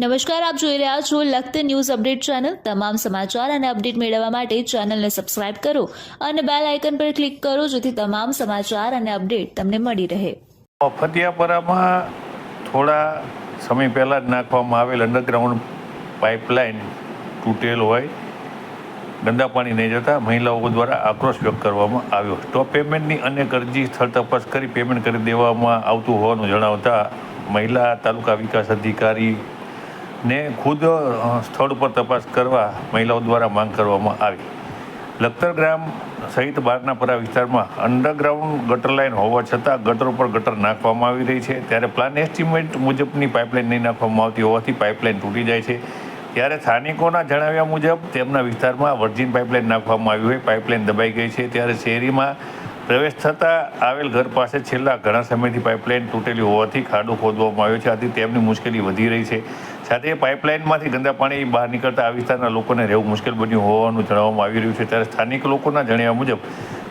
નમસ્કાર, આપ જોઈ રહ્યા છો લખત ન્યૂઝ અપડેટ ચેનલ. તમામ સમાચાર અને અપડેટ મેળવવા માટે ચેનલને સબસ્ક્રાઇબ કરો અને બેલ આઇકન પર ક્લિક કરો જેથી તમામ સમાચાર અને અપડેટ તમને મળી રહે. ફતિયાપરામાં થોડા સમય પહેલાં જ નાખવામાં આવેલ અંડરગ્રાઉન્ડ પાઇપલાઇન તૂટેલ હોય, ગંદા પાણી નહીં જતા, મહિલાઓ દ્વારા આક્રોશ વ્યક્ત કરવામાં આવ્યો. સ્ટોપ પેમેન્ટની અનેક અરજી સ્થળ તપાસ કરી પેમેન્ટ કરી દેવામાં આવતું હોવાનું જણાવતા મહિલા તાલુકા વિકાસ અધિકારી ને ખુદ સ્થળ પર તપાસ કરવા મહિલાઓ દ્વારા માંગ કરવામાં આવી. લખતર ગ્રામ સહિત બારનાપરા વિસ્તારમાં અંડરગ્રાઉન્ડ ગટર લાઇન હોવા છતાં ગટર પર ગટર નાખવામાં આવી રહી છે. ત્યારે પ્લાન એસ્ટિમેટ મુજબની પાઇપલાઇન નહીં નાખવામાં આવતી હોવાથી પાઇપલાઇન તૂટી જાય છે. ત્યારે સ્થાનિકોના જણાવ્યા મુજબ તેમના વિસ્તારમાં વર્જિન પાઇપલાઇન નાખવામાં આવી હોય પાઇપલાઇન દબાઈ ગઈ છે. ત્યારે શહેરીમાં પ્રવેશ થતાં આવેલ ઘર પાસે છેલ્લા ઘણા સમયથી પાઇપલાઇન તૂટેલી હોવાથી ખાડો ખોદવામાં આવ્યો છે. આથી તેમની મુશ્કેલી વધી રહી છે. સાથે પાઇપલાઇનમાંથી ગંદા પાણી બહાર નીકળતા આ વિસ્તારના લોકોને રહેવું મુશ્કેલ બન્યું હોવાનું જણાવવામાં આવી રહ્યું છે. ત્યારે સ્થાનિક લોકોના જણાવ્યા મુજબ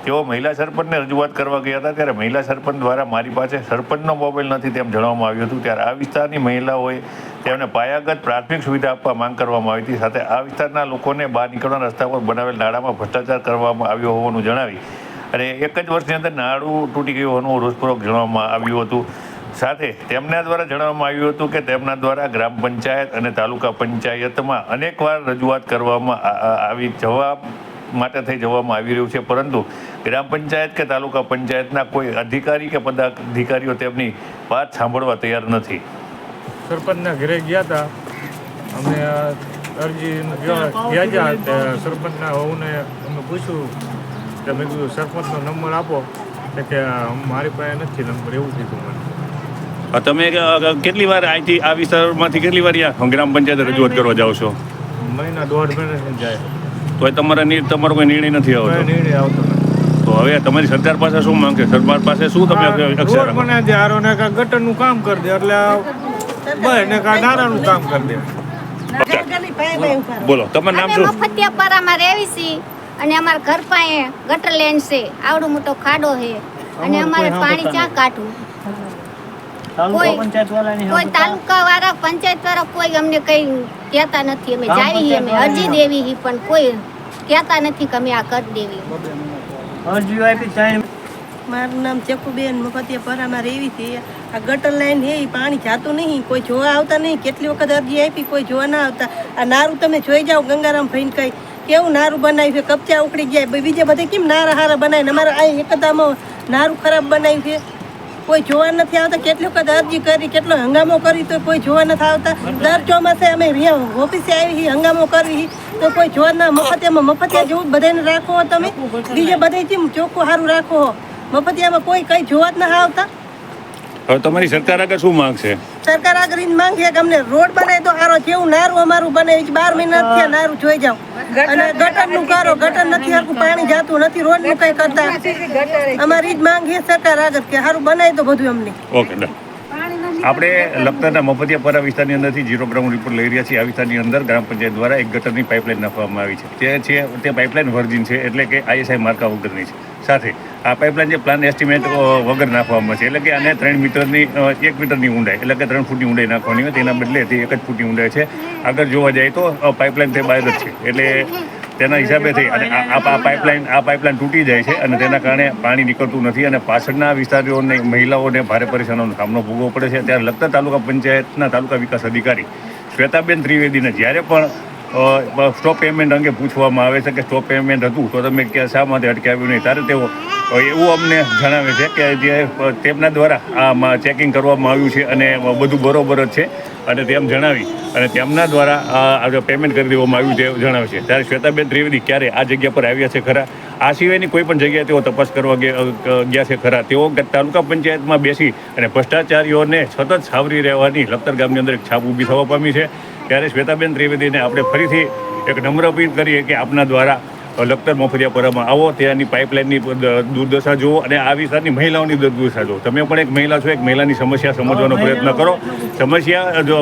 તેઓ મહિલા સરપંચને રજૂઆત કરવા ગયા હતા. ત્યારે મહિલા સરપંચ દ્વારા મારી પાસે સરપંચનો મોબાઈલ નથી તેમ જણાવવામાં આવ્યું હતું. ત્યારે આ વિસ્તારની મહિલાઓએ તેમને પાયાગત પ્રાથમિક સુવિધા આપવા માંગ કરવામાં આવી હતી. સાથે આ વિસ્તારના લોકોને બહાર નીકળવાના રસ્તા પર બનાવેલ નાળામાં ભ્રષ્ટાચાર કરવામાં આવ્યો હોવાનું જણાવી અને એક જ વર્ષની અંદર નાળું તૂટી ગયું હોવાનું રોષપૂર્વક જણાવવામાં આવ્યું હતું. સાથે તેમના દ્વારા જણાવવામાં આવ્યું હતું કે તેમના દ્વારા ગ્રામ પંચાયત અને તાલુકા પંચાયતમાં અનેકવાર રજૂઆત કરવામાં આવી જવાબ માટે થઈ જવામાં આવી રહ્યું છે. પરંતુ ગ્રામ પંચાયત કે તાલુકા પંચાયતના કોઈ અધિકારી કે પદાધિકારીઓ તેમની વાત સાંભળવા તૈયાર નથી. સરપંચના ઘરે ગયા હતા. અમે અરજી ગયા ગયા હતા. સરપંચના હોવને અમે પૂછ્યું કે મેં કીધું સરપંચનો નંબર આપો. એટલે કે મારી પાસે નથી નંબર. એવું કીધું મને. તમે કેટલી વાર અહીંથી આ વિસ્તારમાંથી કેટલી વાર અહીંયા ગ્રામ પંચાયત રજૂઆત કરવા જાઓ છો? મહિના દોઢ મહિના જાય. તો તમારા નિર તમારો કોઈ નિર્ણય નથી આવતો? નિર્ણય આવતો તો હવે તમારી સરકાર પાસે શું માંગે સરકાર પાસે શું તમે અક્ષર રોડ બનાવી આરો ને કાં ગટરનું કામ કરી દે એટલે બસ ને કા નારાનું કામ કરી દે. બોલો તમારું નામ શું? મફતિયાપરામાં રહેવી છીએ. અને અમારા ઘર પાસે ગટર લેન છે આવડો મોટો ખાડો છે. અને અમારે પાણી ક્યાં કાઢવું? કોઈ કોઈ તાલુકા વાળા પંચાયત વાળા કોઈ અમને કઈ કહેતા નથી. અમે જાવી અમે અરજી દેવી હી પણ કોઈ કહેતા નથી કે અમે આ કરી દેવી. મારું નામ ચકુબેન મફતિયા પરામાં રેવી હતી આ ગટર લાઈન હે પાણી જાતું નહીં કોઈ જોવા આવતા નહીં. કેટલી વખત અરજી આપી કોઈ જોવા ના આવતા. આ નારું તમે જોઈ જાઓ ગંગારામ ભાઈને કઈ. કેવું નારું બનાવ્યું છે? કપચા ઉખડી ગયા બીજે બધે કેમ નારા હારા બનાવીને અમારે આ એકદામાં નારું ખરાબ બનાવ્યું છે. કોઈ જોવા નથી આવતા. કેટલી વખત અરજી કરી, કેટલો હંગામો કરી તો કોઈ જોવા નથી આવતા. દર ચોમાસે અમે અહીંયા ઓફિસે આવી હંગામો કરી તો કોઈ જોવા ના મફતિયામાં મફતિયા જેવું બધાને રાખો તમે. બીજે બધે કેમ ચોખ્ખું સારું રાખો મફતિયામાં કોઈ કંઈ જોવા જ ના આવતા. હવે તમારી સરકાર આગળ શું માંગ છે? સરકાર આગળ જ છે કે અમને રોડ બને તો સારો કેવું નારું અમારું બને બાર મહિના થયા નારું જોઈ જાઓ. અને ગટરનું કરો ગટર નથી આખું પાણી જાતું નથી રોડનું કઈ કરતા. અમારી જ માંગ છે સરકાર આગળ કે સારું બનાવી તો બધું અમને. ઓકે આપણે લખતરના મફતિયાપરા વિસ્તારની અંદરથી ઝીરો ગ્રાઉન્ડ રિપોર્ટ લઈ રહ્યા છીએ. આ વિસ્તારની અંદર ગ્રામ પંચાયત દ્વારા એક ગટરની પાઇપલાઇન નાખવામાં આવી છે. તે છે, તે પાઇપલાઇન વર્જિન છે, એટલે કે આઈએસઆઈ માર્કા વગરની છે. સાથે આ પાઇપલાઇન જે પ્લાન એસ્ટિમેટ વગર નાખવામાં છે. એટલે કે આને ત્રણ મીટરની એક મીટરની ઊંડાઈ, એટલે કે ત્રણ ફૂટની ઊંડાઈ નાખવાની હોય. તેના બદલે તે એક જ ફૂટની ઊંડાઈ છે. આગળ જોવા જાય તો પાઇપલાઇન તે બહાર જ છે. એટલે તેના હિસાબેથી અને આ પાઇપલાઇન આ પાઇપલાઇન તૂટી જાય છે અને તેના કારણે પાણી નીકળતું નથી અને પાછળના વિસ્તારોને મહિલાઓને ભારે પરેશાનીનો સામનો ભોગવવો પડે છે. ત્યારે લગતા તાલુકા પંચાયતના તાલુકા વિકાસ અધિકારી શ્વેતાબેન ત્રિવેદીને જ્યારે પણ સ્ટોપ પેમેન્ટ અંગે પૂછવામાં આવે છે કે સ્ટોપ પેમેન્ટ હતું, તો તમે ક્યાં શા માટે અટકાવ્યું નહીં? ત્યારે તેઓ એવું અમને જણાવે છે કે જે તેમના દ્વારા આમાં ચેકિંગ કરવામાં આવ્યું છે અને બધું બરોબર જ છે. અને તેમ જણાવી અને તેમના દ્વારા આ આ પેમેન્ટ કરી દેવામાં આવ્યું છે જણાવે છે. ત્યારે શ્વેતાબેન ત્રિવેદી ક્યારે આ જગ્યા પર આવ્યા છે ખરા? આ સિવાયની કોઈ પણ જગ્યાએ તેઓ તપાસ કરવા ગયા છે ખરા? તેઓ તાલુકા પંચાયતમાં બેસી અને ભ્રષ્ટાચારીઓને સતત સાવરી રહેવાની લખતર ગામની અંદર એક છાપ ઊભી થવા પામી છે. ત્યારે શ્વેતાબેન ત્રિવેદીને આપણે ફરીથી એક નમ્ર અપીલ કરીએ કે આપના દ્વારા લખતર મફતિયાપરામાં આવો ત્યાંની પાઇપલાઇનની દુર્દશા જુઓ અને આ વિસ્તારની મહિલાઓની દુર્દશા જુઓ. તમે પણ એક મહિલા છો એક મહિલાની સમસ્યા સમજવાનો પ્રયત્ન કરો. સમસ્યા જો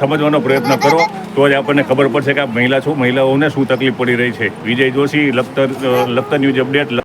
સમજવાનો પ્રયત્ન કરો તો જ આપણને ખબર પડશે કે આ મહિલા છો. મહિલાઓને શું તકલીફ પડી રહી છે? Vijay Joshi Lakhtar Lakhtar news update